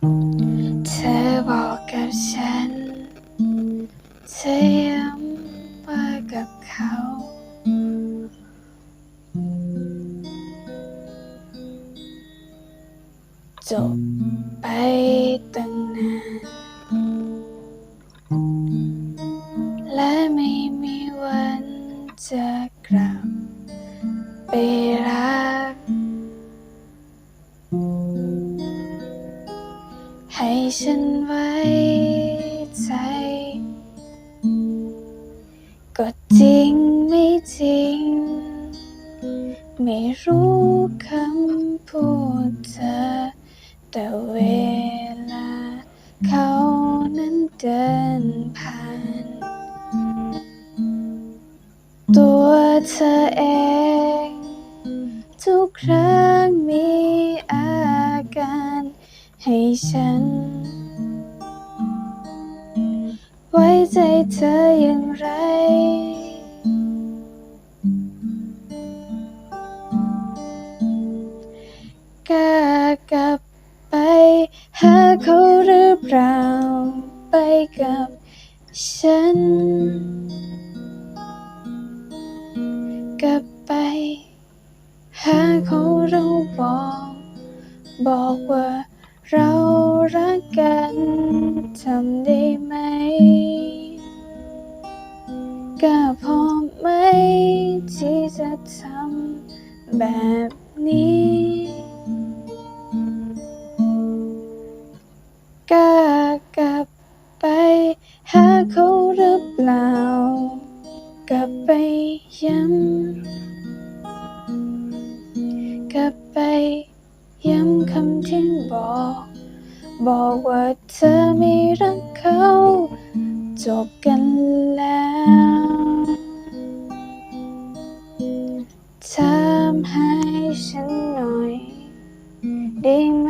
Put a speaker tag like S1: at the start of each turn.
S1: เธอบอกกับฉัน เธอย้ำว่ากับเขา จบไปตั้งนาน และไม่มีวันจะกลับไปรัก ให้ฉันไว้ใจ ก็จริงไม่จริง ไม่รู้คำพูดเธอ แต่เวลาเขานั้นเดินผ่าน ตัวเธอเอง ทุกครั้งมีอาการให้ฉัน เธออย่างไรกล้ากลับไป หาเขาหรือเปล่า ไปกับฉัน กลับไป หาเขาเราบอก บอกว่าเรารักกัน ทำได้ไหม จะทำแบบนี้ กากลับไปหาเขาหรือเปล่า กลับไปย้ำกลับไปย้ำคำที่บอก บอกว่าเธอไม่รักเขา จบกันแล้ว ฉันหน่อย ได้ไหม